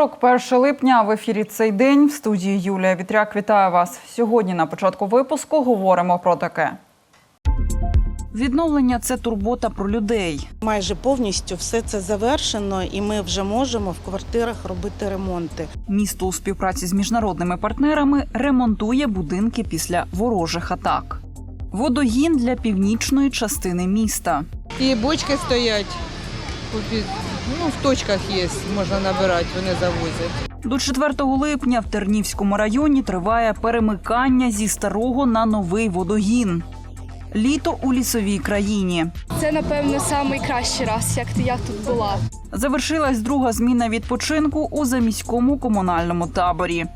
Вівторок, 1 липня. В ефірі цей день в студії Юлія Вітряк. Вітаю вас. Сьогодні на початку випуску говоримо про таке. Відновлення це турбота про людей. Майже повністю все це завершено, і ми вже можемо в квартирах робити ремонти. Місто у співпраці з міжнародними партнерами ремонтує будинки після ворожих атак. Водогін для північної частини міста. І бочки стоять. Ну, в точках є, можна набирати, вони завозять. До 4 липня в Тернівському районі триває перемикання зі старого на новий водогін. Літо у лісовій країні. Це напевно найкращий раз, як я тут була. Завершилась друга зміна відпочинку у заміському комунальному таборі.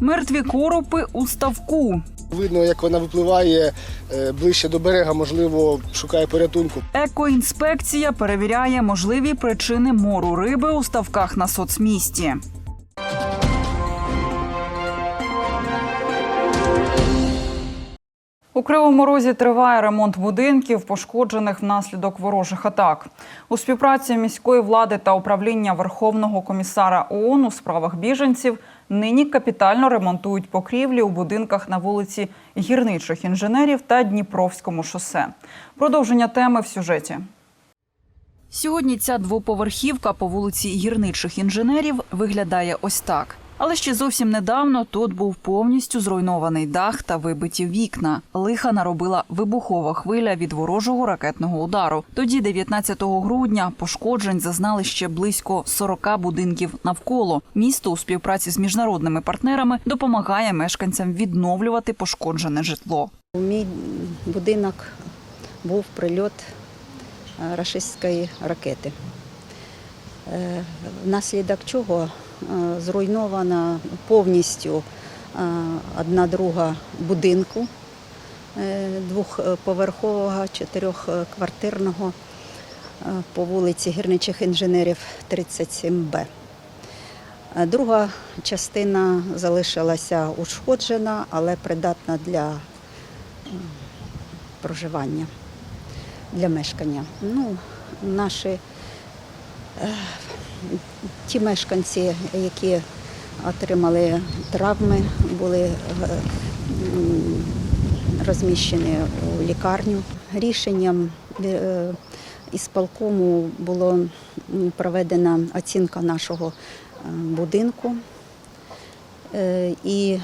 Мертві коропи у ставку. Видно, як вона випливає е, ближче до берега, можливо, шукає порятунку. Екоінспекція перевіряє можливі причини мору риби у ставках на соцмісті. У Кривому Розі триває ремонт будинків, пошкоджених внаслідок ворожих атак. У співпраці міської влади та управління Верховного комісара ООН у справах біженців нині капітально ремонтують покрівлі у будинках на вулиці гірничих інженерів та Дніпровському шосе. Продовження теми в сюжеті. Сьогодні ця двоповерхівка по вулиці гірничих інженерів виглядає ось так. Але ще зовсім недавно тут був повністю зруйнований дах та вибиті вікна. Лиха наробила вибухова хвиля від ворожого ракетного удару. Тоді, 19 грудня, пошкоджень зазнали ще близько 40 будинків навколо. Місто у співпраці з міжнародними партнерами допомагає мешканцям відновлювати пошкоджене житло. У мій будинок був прильот е, рашистської ракети, е, внаслідок чого зруйнована повністю е, одна друга будинку е, двохповерхового, чотирьохквартирного е, по вулиці Гірничих інженерів 37Б. Е, Друга частина залишилася ушкоджена, але придатна для проживання для мешкання. Ну, наші е, ті мешканці, які отримали травми, були е, розміщені у лікарню. Рішенням е, ісполкому було проведена оцінка нашого е, будинку. І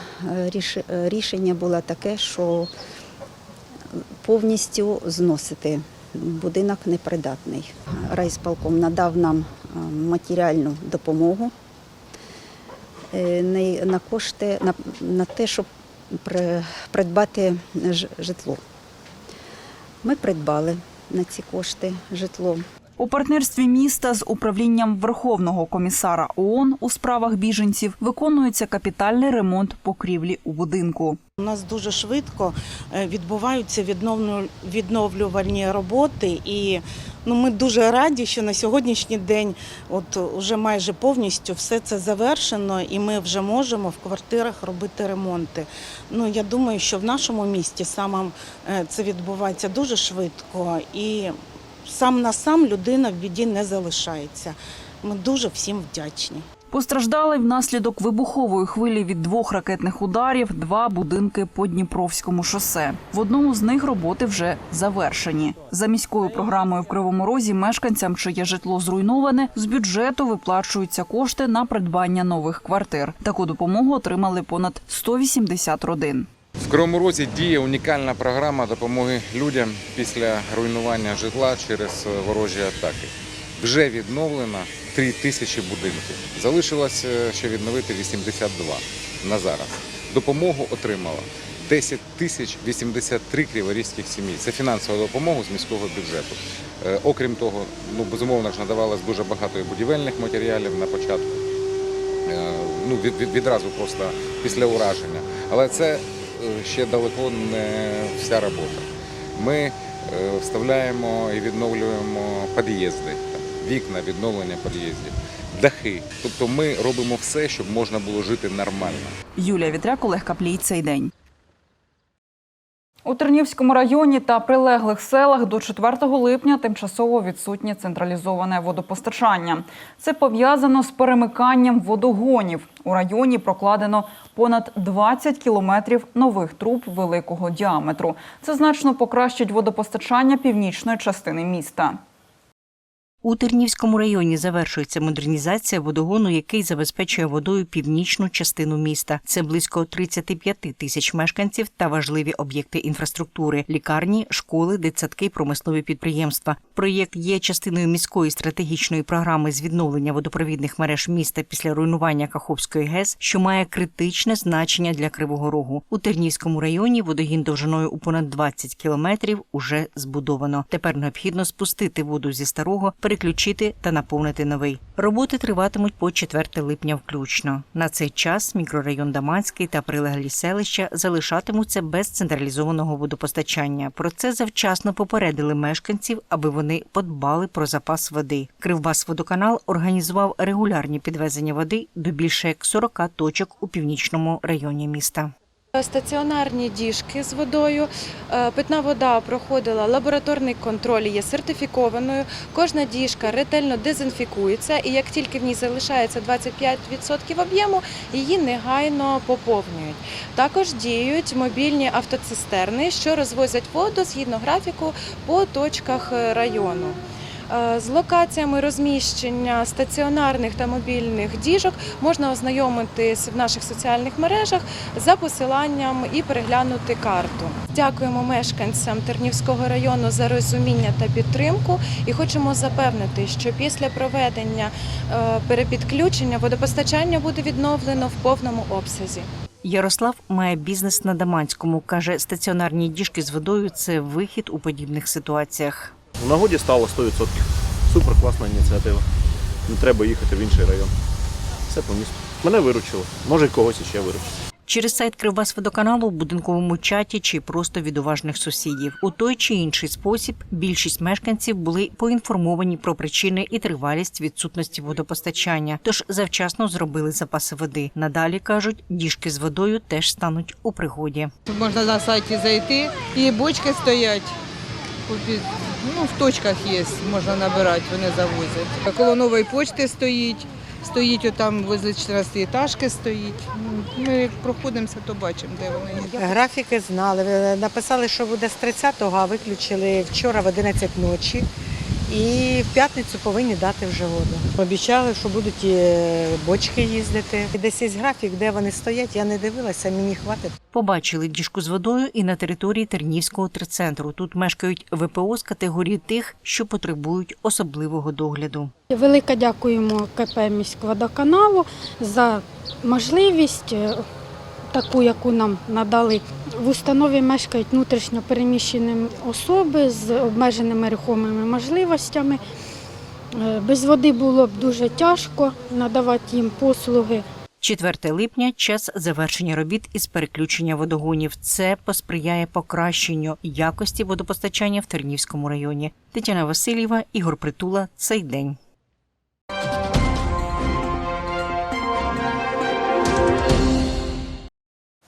ріш- рішення було таке, що повністю зносити. Будинок непридатний. Райсполком надав нам матеріальну допомогу е, на кошти на, на те, щоб придбати житло. Ми придбали на ці кошти житло. У партнерстві міста з управлінням Верховного комісара ООН у справах біженців виконується капітальний ремонт покрівлі у будинку. У нас дуже швидко е, відбуваються відновлю- відновлювальні роботи, і ну, ми дуже раді, що на сьогоднішній день от уже майже повністю все це завершено, і ми вже можемо в квартирах робити ремонти. Ну я думаю, що в нашому місті саме е, це відбувається дуже швидко, і сам на сам людина в біді не залишається. Ми дуже всім вдячні. Постраждали внаслідок вибухової хвилі від двох ракетних ударів два будинки по Дніпровському шосе. В одному з них роботи вже завершені. За міською програмою в Кривому Розі мешканцям, чиє житло зруйноване, з бюджету виплачуються кошти на придбання нових квартир. Таку допомогу отримали понад 180 родин. В Кривому Розі діє унікальна програма допомоги людям після руйнування житла через ворожі атаки. Вже відновлено 3 тисячі будинків. Залишилось е, ще відновити 82 на зараз. Допомогу отримало 10 тисяч 83 криворізьких сімей. Це фінансова допомога з міського бюджету. Е, Окрім того, ну безумовно ж надавалось дуже багато будівельних матеріалів на початку. Е, ну, від, від, відразу просто після ураження. Але це ще далеко не вся робота. Ми е, вставляємо і відновлюємо під'їзди, вікна, відновлення під'їздів, дахи. Тобто ми робимо все, щоб можна було жити нормально. Юлія Вітряк, Олег Каплій. Цей день. У Тернівському районі та прилеглих селах до 4 липня тимчасово відсутнє централізоване водопостачання. Це пов'язано з перемиканням водогонів. У районі прокладено понад 20 кілометрів нових труб великого діаметру. Це значно покращить водопостачання північної частини міста. У Тернівському районі завершується модернізація водогону, який забезпечує водою північну частину міста. Це близько 35 тисяч мешканців та важливі об'єкти інфраструктури: лікарні, школи, дитсадки, промислові підприємства. Проєкт є частиною міської стратегічної програми з відновлення водопровідних мереж міста після руйнування Каховської ГЕС, що має критичне значення для Кривого Рогу. У Тернівському районі водогін довжиною у понад 20 кілометрів уже збудовано. Тепер необхідно спустити воду зі старого, переключити та наповнити новий. Роботи триватимуть по 4 липня включно. На цей час мікрорайон Даманський та прилеглі селища залишатимуться без централізованого водопостачання. Про це завчасно попередили мешканців, аби вони подбали про запас води. Кривбасводоканал організував регулярні підвезення води до більше як 40 точок у північному районі міста. Стаціонарні діжки з водою. Е, Питна вода проходила лабораторний контроль, є сертифікованою. Кожна діжка ретельно дезінфікується, і як тільки в ній залишається 25% об'єму, її негайно поповнюють. Також діють мобільні автоцистерни, що розвозять воду згідно графіку по точках е, району. Е, З локаціями розміщення стаціонарних та мобільних діжок можна ознайомитись в наших соціальних мережах за посиланням і переглянути карту. Дякуємо мешканцям Тернівського району за розуміння та підтримку і хочемо запевнити, що після проведення е, перепідключення водопостачання буде відновлено в повному обсязі. Ярослав має бізнес на Даманському. каже, стаціонарні діжки з водою це вихід у подібних ситуаціях. В нагоді стало 100%. Супер класна ініціатива. Не треба їхати в інший район. Все по місту. Мене виручило. Може, й когось іще виручить. Через сайт Кривбасводоканалу в будинковому чаті чи просто від уважних сусідів. У той чи інший спосіб більшість мешканців були поінформовані про причини і тривалість відсутності водопостачання, тож завчасно зробили запаси води. Надалі кажуть, діжки з водою теж стануть у пригоді. Можна на сайті зайти, і бочки стоять. Ну, в точках є, можна набирати, вони завозять. Коло нової почти стоїть, стоїть отам возле 14 стоїть. Ну, Ми як проходимося, то бачимо, де вони є. Графіки знали. Написали, що буде з 30-го, а виключили вчора в 11 ночі. І в п'ятницю повинні дати вже воду. Обіцяли, що будуть е, бочки їздити. І Десь є графік, де вони стоять. Я не дивилася, мені хватить. Побачили діжку з водою і на території Тернівського терцентру. Тут мешкають ВПО з категорії тих, що потребують особливого догляду. Велике дякуємо КП міськводоканалу за можливість е, таку, яку нам надали. В установі мешкають внутрішньо переміщені особи з обмеженими рухомими можливостями. Е, Без води було б дуже тяжко надавати їм послуги. 4 липня час завершення робіт із переключення водогонів. Це посприяє покращенню якості водопостачання в Тернівському районі. Тетяна Васильєва, Ігор Притула. Цей день.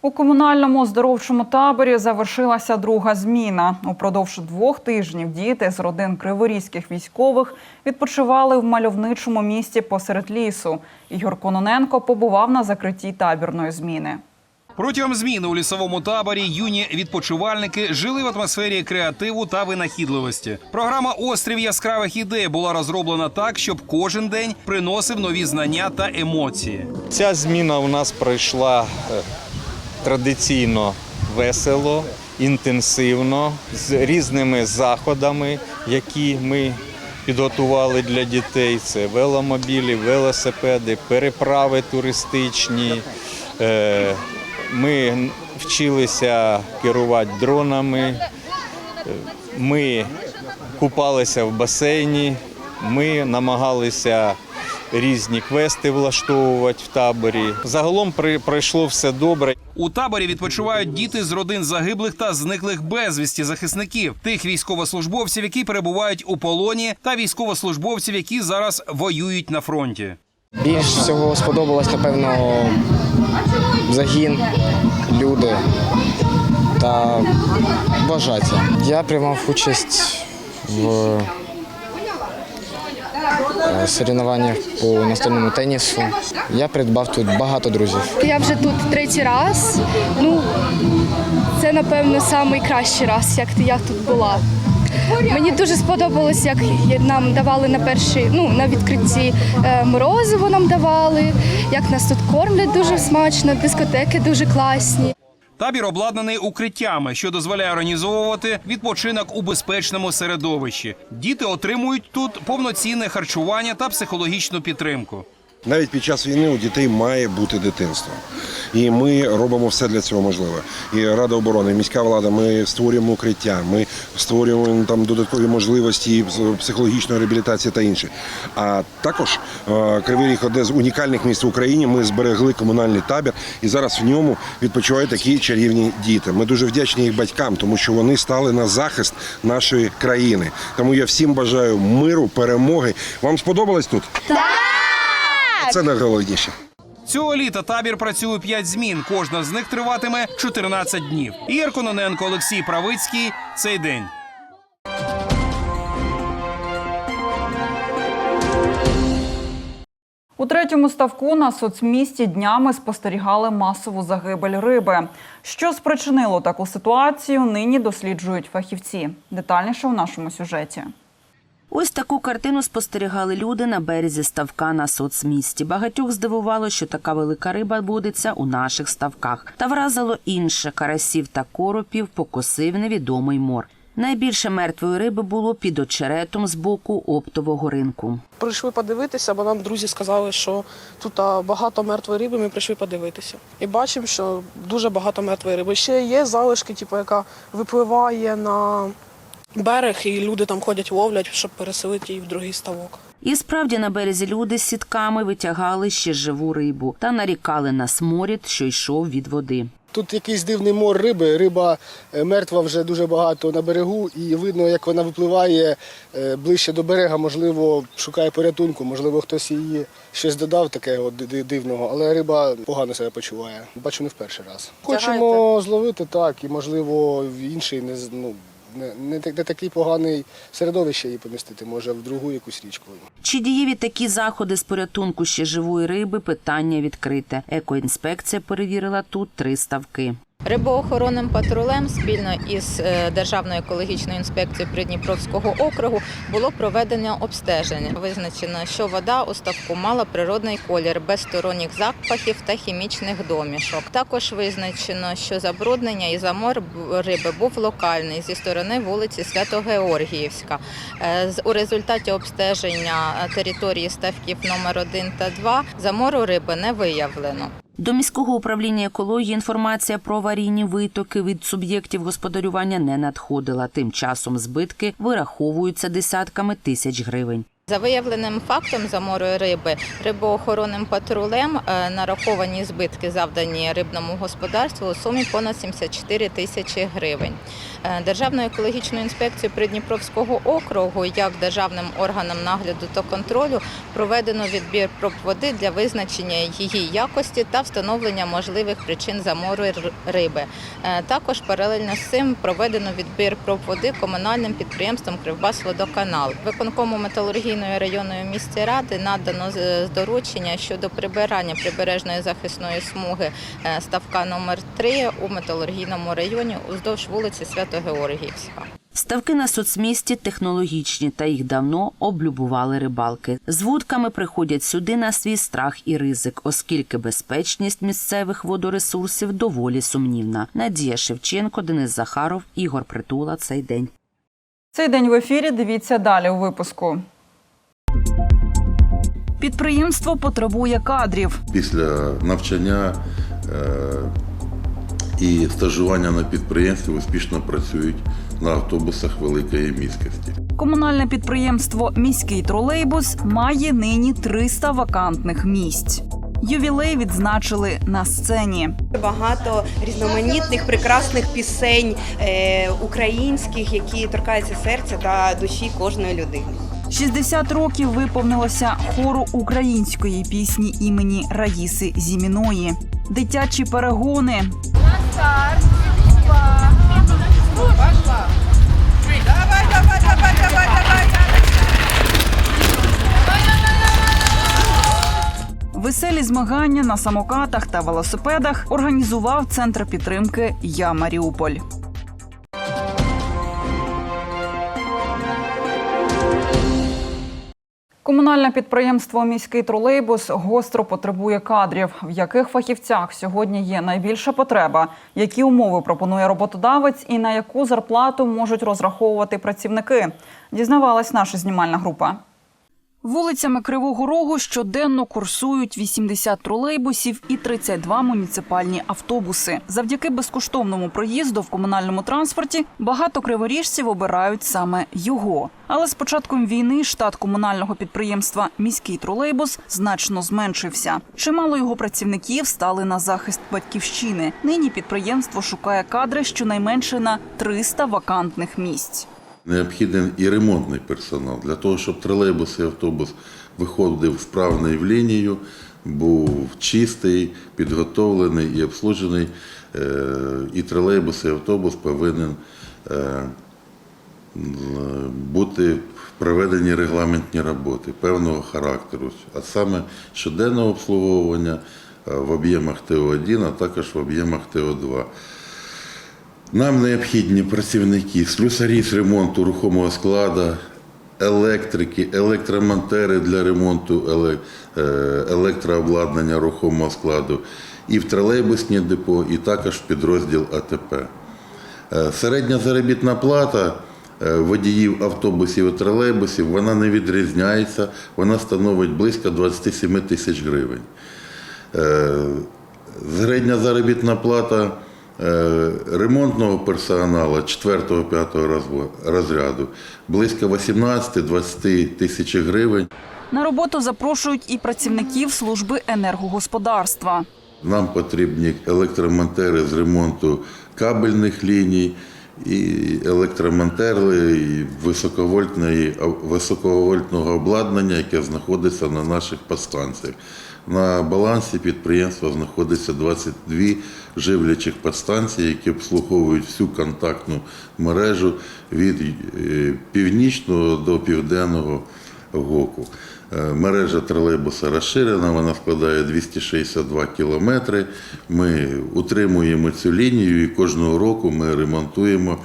У комунальному оздоровчому таборі завершилася друга зміна. Упродовж двох тижнів діти з родин криворізьких військових відпочивали в мальовничому місті посеред лісу. Ігор Кононенко побував на закритті табірної зміни. Протягом зміни у лісовому таборі юні відпочивальники жили в атмосфері креативу та винахідливості. Програма Острів яскравих ідей була розроблена так, щоб кожен день приносив нові знання та емоції. Ця зміна у нас пройшла е, традиційно весело, інтенсивно, з різними заходами, які ми підготували для дітей. Це веломобілі, велосипеди, переправи туристичні. Е, Ми вчилися керувати дронами, ми купалися в басейні, ми намагалися різні квести влаштовувати в таборі. Загалом при- пройшло все добре. У таборі відпочивають діти з родин загиблих та зниклих безвісті захисників, тих військовослужбовців, які перебувають у полоні, та військовослужбовців, які зараз воюють на фронті. Більш всього сподобалось, напевно, загін, люди. та бажаття. Я приймав участь в е, по настольному тенісу. Я придбав тут багато друзів. Я вже тут третій раз. Ну, це, напевно, найкращий раз, як я тут була. Мені дуже сподобалось, як нам давали на перший, ну на відкритті е, морозиво нам давали, як нас тут кормлять дуже смачно, дискотеки дуже класні. Табір обладнаний укриттями, що дозволяє організовувати відпочинок у безпечному середовищі. Діти отримують тут повноцінне харчування та психологічну підтримку. Навіть під час війни у дітей має бути дитинство. І ми робимо все для цього можливе. І Рада оборони, і міська влада, ми створюємо укриття, ми створюємо там додаткові можливості психологічної реабілітації та інше. А також е, Кривий Ріг одне з унікальних місць в Україні. Ми зберегли комунальний табір, і зараз в ньому відпочивають такі чарівні діти. Ми дуже вдячні їх батькам, тому що вони стали на захист нашої країни. Тому я всім бажаю миру, перемоги. Вам сподобалось тут? Так! Це найголовніше. Цього літа табір працює 5 змін. Кожна з них триватиме 14 днів. Ігор Кононенко, Олексій Правицький. Цей день. У третьому ставку на соцмісті днями спостерігали масову загибель риби. Що спричинило таку ситуацію, нині досліджують фахівці. Детальніше у нашому сюжеті. Ось таку картину спостерігали люди на березі ставка на соцмісті. Багатьох здивувало, що така велика риба водиться у наших ставках. Та вразило інше карасів та коропів покосив невідомий мор. Найбільше мертвої риби було під очеретом з боку оптового ринку. Прийшли подивитися, бо нам друзі сказали, що тут багато мертвої риби. Ми прийшли подивитися. І бачимо, що дуже багато мертвої риби. Ще є залишки, типу, яка випливає на берег, і люди там ходять, ловлять, щоб переселити її в другий ставок. І справді на березі люди з сітками витягали ще живу рибу та нарікали на сморід, що йшов від води. Тут якийсь дивний мор риби. Риба е, мертва вже дуже багато на берегу, і видно, як вона випливає е, ближче до берега, можливо, шукає порятунку, можливо, хтось її щось додав такого ди- дивного, але риба погано себе почуває. Бачу не в перший раз. Хочемо зловити так, і можливо в інший не ну, не, не, такий поганий середовище її помістити, може в другу якусь річку. Чи дієві такі заходи з порятунку ще живої риби? Питання відкрите. Екоінспекція перевірила тут три ставки. Рибоохоронним патрулем спільно із е, Державною екологічною інспекцією Придніпровського округу було проведено обстеження. Визначено, що вода у ставку мала природний колір без сторонніх запахів та хімічних домішок. Також визначено, що забруднення і замор риби був локальний зі сторони вулиці Свято-Георгіївська. Е, У результаті обстеження е, території ставків номер 1 та 2 замору риби не виявлено. До міського управління екології інформація про аварійні витоки від суб'єктів господарювання не надходила. Тим часом збитки вираховуються десятками тисяч гривень. За виявленим фактом замору риби рибоохоронним патрулем е, нараховані збитки, завдані рибному господарству у сумі понад 74 тисячі гривень. Е, Державною екологічною інспекцією Придніпровського округу, як державним органом нагляду та контролю, проведено відбір проб води для визначення її якості та встановлення можливих причин замору риби. Е, Також паралельно з цим проведено відбір проб води комунальним підприємством Кривбасводоканал. Виконкому металургійної районної міської ради надано з- доручення щодо прибирання прибережної захисної смуги е, ставка номер 3 у металургійному районі уздовж вулиці Свято-Георгіївська. Ставки на соцмісті технологічні та їх давно облюбували рибалки. З вудками приходять сюди на свій страх і ризик, оскільки безпечність місцевих водоресурсів доволі сумнівна. Надія Шевченко, Денис Захаров, Ігор Притула. Цей день. Цей день в ефірі. Дивіться далі у випуску. Підприємство потребує кадрів. Після навчання е, і стажування на підприємстві успішно працюють на автобусах великої міськості. Комунальне підприємство Міський тролейбус має нині 300 вакантних місць. Ювілей відзначили на сцені. Багато різноманітних прекрасних пісень е, українських, які торкаються серця та душі кожної людини. 60 років виповнилося хору української пісні імені Раїси Зіміної. Дитячі перегони! Веселі змагання на самокатах та велосипедах організував центр підтримки Я Маріуполь. Комунальне підприємство Міський тролейбус гостро потребує кадрів, в яких фахівцях сьогодні є найбільша потреба, які умови пропонує роботодавець і на яку зарплату можуть розраховувати працівники. Дізнавалась наша знімальна група. Вулицями Кривого Рогу щоденно курсують 80 тролейбусів і 32 муніципальні автобуси. Завдяки безкоштовному проїзду в комунальному транспорті багато криворіжців обирають саме його. Але з початком війни штат комунального підприємства Міський тролейбус значно зменшився. Чимало його працівників стали на захист батьківщини. Нині підприємство шукає кадри щонайменше на 300 вакантних місць. Необхіден і ремонтний персонал для того, щоб тролейбус і автобус виходив вправний в лінію, був чистий, підготовлений і обслужений. Е, І тролейбус, і автобус повинен е, бути проведені регламентні роботи певного характеру, а саме щоденного обслуговування е, в об'ємах ТО1, а також в об'ємах ТО2. Нам необхідні працівники, слюсарі з ремонту рухомого складу, електрики, електромонтери для ремонту е, електрообладнання рухомого складу і в тролейбусні депо, і також в підрозділ АТП. Е, Середня заробітна плата е, водіїв автобусів і тролейбусів вона не відрізняється, вона становить близько 27 тисяч гривень. Середня заробітна плата ремонтного персоналу 4-5 розряду близько 18-20 тисяч гривень. На роботу запрошують і працівників служби енергогосподарства. Нам потрібні електромонтери з ремонту кабельних ліній, і електромонтери і високовольтної, високовольтного обладнання, яке знаходиться на наших подстанціях. На балансі підприємства знаходиться 22 живлячих подстанції, які обслуговують всю контактну мережу від е, північного до південного ГОКу. Е, Мережа тролейбуса розширена, вона складає 262 кілометри. Ми утримуємо цю лінію і кожного року ми ремонтуємо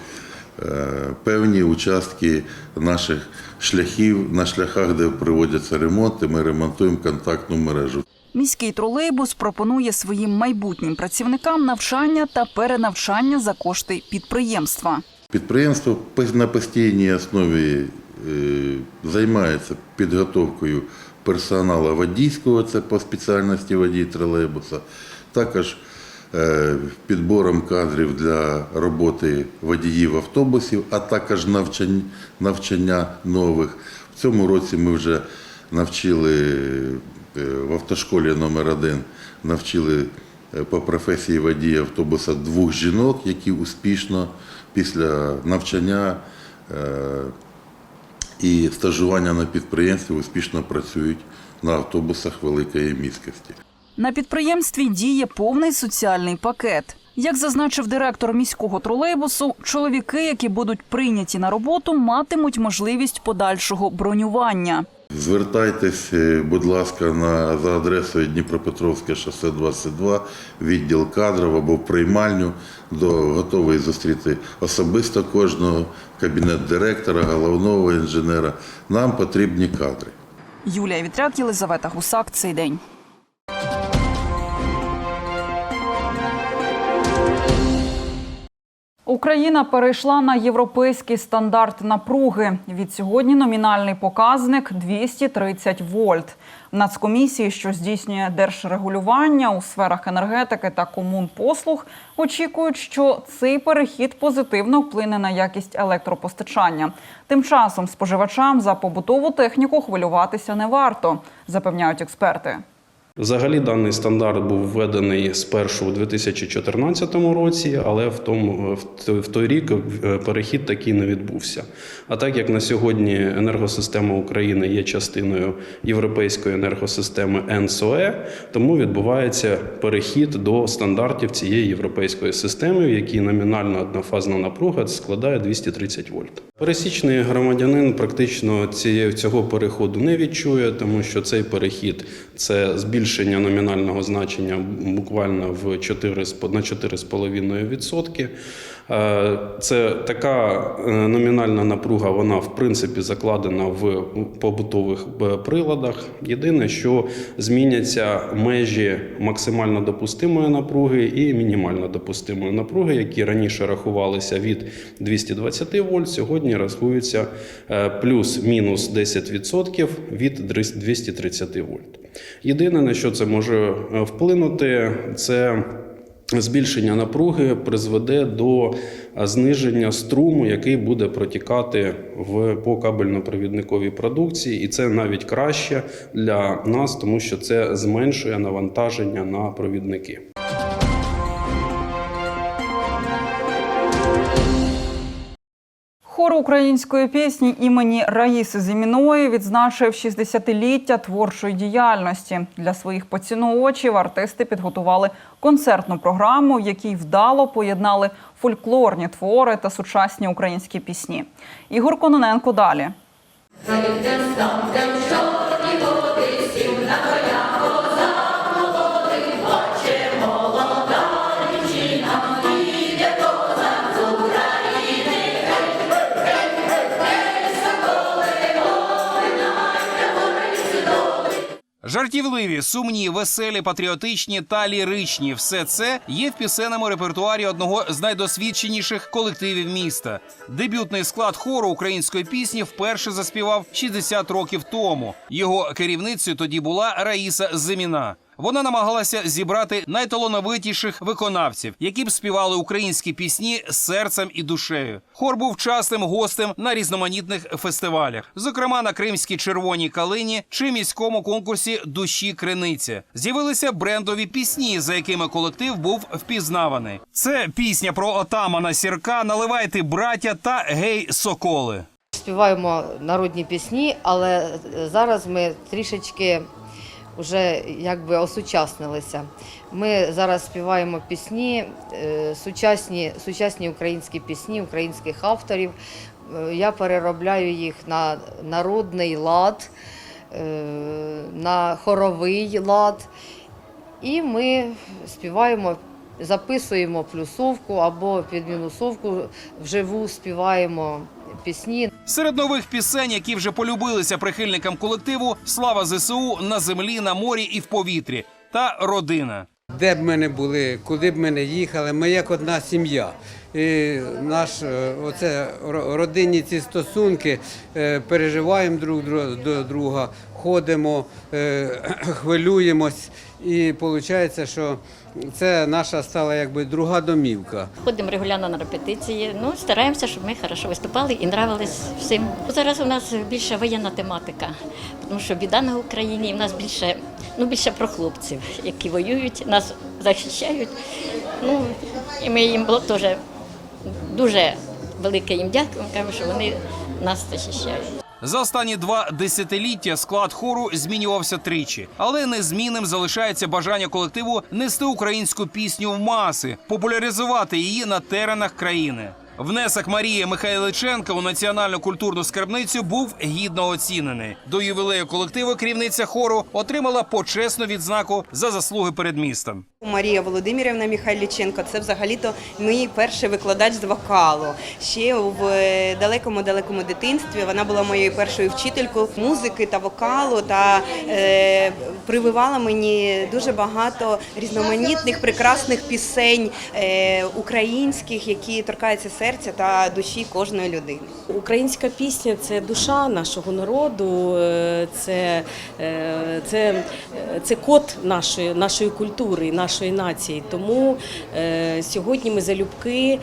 е, певні участки наших шляхів. На шляхах, де проводяться ремонти, ми ремонтуємо контактну мережу. Міський тролейбус пропонує своїм майбутнім працівникам навчання та перенавчання за кошти підприємства. Підприємство на постійній основі е, займається підготовкою персоналу водійського, це по спеціальності водій тролейбуса, також підбором кадрів для роботи водіїв автобусів, а також навчання, нових. В цьому році ми вже навчили е, в автошколі номер 1 навчили е, по професії водія автобуса двох жінок, які успішно після навчання е, і стажування на підприємстві успішно працюють на автобусах великої міськості. На підприємстві діє повний соціальний пакет. Як зазначив директор міського тролейбусу, чоловіки, які будуть прийняті на роботу, матимуть можливість подальшого бронювання. Звертайтесь, е, будь ласка, на, за адресою Дніпропетровське шосе 22, відділ кадрів або приймальню, до готовий зустріти особисто кожного, кабінет директора, головного інженера. Нам потрібні кадри. Юлія Вітряк, Єлизавета Гусак. Цей день. Україна перейшла на європейський стандарт напруги. Від сьогодні номінальний показник 230 вольт. Нацкомісії, що здійснює держрегулювання у сферах енергетики та комунпослуг, очікують, що цей перехід позитивно вплине на якість електропостачання. Тим часом споживачам за побутову техніку хвилюватися не варто, запевняють експерти. Взагалі даний стандарт був введений спершу у 2014 році, але в тому в той- рік е, перехід такий не відбувся. А так як на сьогодні енергосистема України є частиною європейської енергосистеми НСОЕ, тому відбувається перехід до стандартів цієї європейської системи, в якій номінальна однофазна напруга складає 230 вольт. Пересічний громадянин практично цього переходу не відчує, тому що цей перехід це збільшення номінального значення буквально в 4, з- на 4,5%. Е, Це така е, номінальна напруга, вона в принципі закладена в побутових е, приладах. Єдине, що зміняться межі максимально допустимої напруги і мінімально допустимої напруги, які раніше рахувалися від 220 вольт, сьогодні рахуються плюс-мінус 10% від 230 вольт. Єдине, на що це може вплинути, це збільшення напруги призведе до зниження струму, який буде протікати в по кабельно-провідниковій продукції, і це навіть краще для нас, тому що це зменшує навантаження на провідники. Хор української пісні імені Раїси Зіміної відзначив 60-ліття творчої діяльності. Для своїх поціновувачів артисти підготували концертну програму, в якій вдало поєднали фольклорні твори та сучасні українські пісні. Ігор Кононенко далі. Жартівливі, сумні, веселі, патріотичні та ліричні все це є в пісенному репертуарі одного з найдосвідченіших колективів міста. Дебютний склад хору української пісні вперше заспівав 60 років тому. Його керівницею тоді була Раїса Зиміна. Вона намагалася зібрати найталановитіших виконавців, які б співали українські пісні серцем і душею. Хор був частим гостем на різноманітних фестивалях, зокрема на Кримській червоній калині чи міському конкурсі Душі Криниця. З'явилися брендові пісні, за якими колектив був впізнаваний. Це пісня про отамана сірка, наливайте браття та гей соколи. Співаємо народні пісні, але зараз ми трішечки вже якби осучаснилися. Ми зараз співаємо пісні, е, сучасні, сучасні українські пісні українських авторів. Е, Я переробляю їх на народний лад, е, на хоровий лад. І ми співаємо, записуємо плюсовку або під мінусовку вживу співаємо пісні. Серед нових пісень, які вже полюбилися прихильникам колективу, слава ЗСУ на землі, на морі і в повітрі та родина. Де б ми не були, куди б ми не їхали, ми як одна сім'я. І наш е, оце ро- родинні ці стосунки е, переживаємо друг дру- до друга, ходимо, е, хвилюємось. І виходить, що це наша стала якби друга домівка. Ходимо регулярно на репетиції. Ну, стараємося, щоб ми хорошо виступали і нравились всім. Зараз у нас більше воєнна тематика, тому що біда на Україні, і в нас більше, ну, більше про хлопців, які воюють, нас захищають. Ну, і ми їм було теж дуже велике їм дякуємо, що вони нас захищають. За останні два десятиліття склад хору змінювався тричі, але незмінним залишається бажання колективу нести українську пісню в маси, популяризувати її на теренах країни. Внесок Марії Михайличенка у національну культурну скарбницю був гідно оцінений. До ювілею колективу керівниця хору отримала почесну відзнаку за заслуги перед містом. Марія Володимирівна Михайліченко це взагалі-то мій перший викладач з вокалу. Ще в далекому далекому дитинстві вона була моєю першою вчителькою музики та вокалу та е, прививала мені дуже багато різноманітних прекрасних пісень е, українських, які торкаються серця. Серця та душі кожної людини. Українська пісня це душа нашого народу, е, це, е, це, е, це код нашої, нашої культури, нашої нації. Тому сьогодні ми залюбки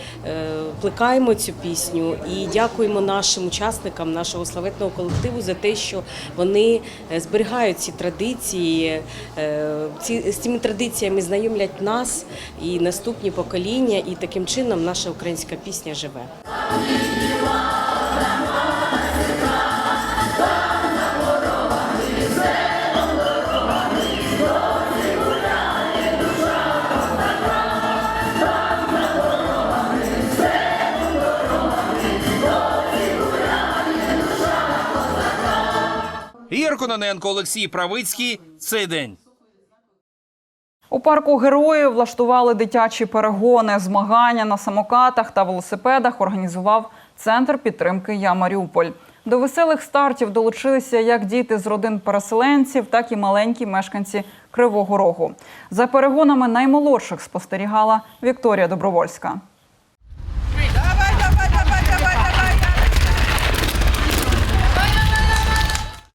плекаємо цю пісню і дякуємо нашим учасникам нашого славетного колективу за те, що вони зберігають ці традиції. Ці, з цими традиціями знайомлять нас і наступні покоління, і таким чином наша українська пісня живе. Ігор Кононенко, Олексій Правицький. Цей день. У парку героїв влаштували дитячі перегони, змагання на самокатах та велосипедах. Організував центр підтримки Я Маріуполь. До веселих стартів долучилися як діти з родин переселенців, так і маленькі мешканці Кривого Рогу. За перегонами наймолодших спостерігала Вікторія Добровольська.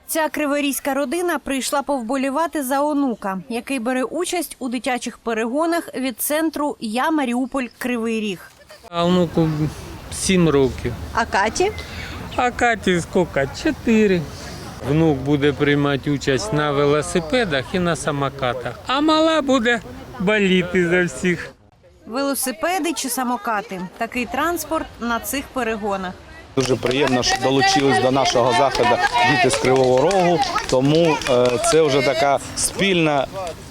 Ця криворізька родина прийшла повболівати за онука, який бере участь у дитячих перегонах від центру Я Маріуполь Кривий Ріг. А внуку сім років. А Каті? А Каті скільки? Чотири. Внук буде приймати участь на велосипедах і на самокатах, а мала буде боліти за всіх. Велосипеди чи самокати такий транспорт на цих перегонах. Дуже приємно, що долучились до нашого заходу діти з Кривого Рогу. Тому е, це вже така спільна,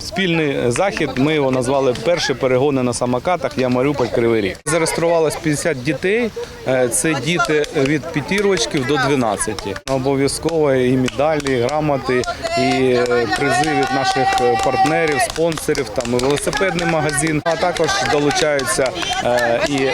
спільний захід. Ми його назвали перші перегони на самокатах. Я Маріуполь Кривий Ріг. Зареєструвалось 50 дітей. Е, Це діти від п'ятірочків до 12. Обов'язково і медалі, і грамоти, і е, призи від наших е, партнерів, спонсорів, там і велосипедний магазин. А також долучаються і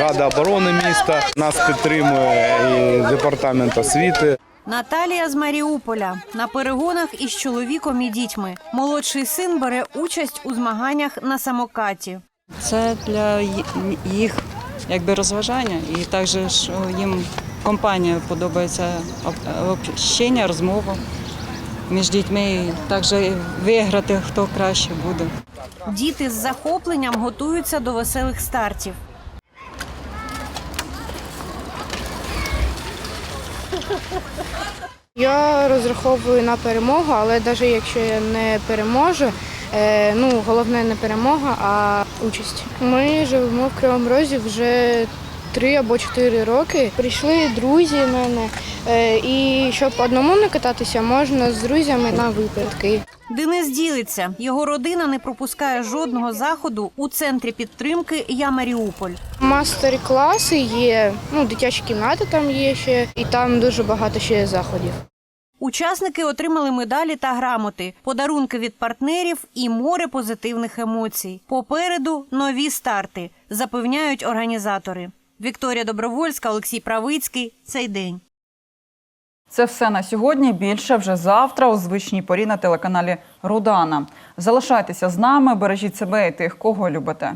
Рада оборони міста. Нас підтримує і департамент освіти. Наталія з Маріуполя на перегонах із чоловіком і дітьми. Молодший син бере участь у змаганнях на самокаті. Це для їх якби розважання, і також що їм компанія подобається общення, розмова між дітьми. І також виграти хто краще буде. Діти з захопленням готуються до веселих стартів. Я розраховую на перемогу, але навіть якщо я не переможу, е, ну головне не перемога, а участь. Ми живемо в Кривому Розі вже три або чотири роки. Прийшли друзі в мене, е, і щоб одному не кататися, можна з друзями на випадки. Денис ділиться. Його родина не пропускає жодного заходу у центрі підтримки Я Маріуполь. Мастер-класи є, ну дитячі кімнати там є ще, і там дуже багато ще заходів. Учасники отримали медалі та грамоти, подарунки від партнерів і море позитивних емоцій. Попереду нові старти, запевняють організатори. Вікторія Добровольська, Олексій Правицький. Цей день. Це все на сьогодні. Більше вже завтра у звичній порі на телеканалі Рудана. Залишайтеся з нами, бережіть себе і тих, кого любите.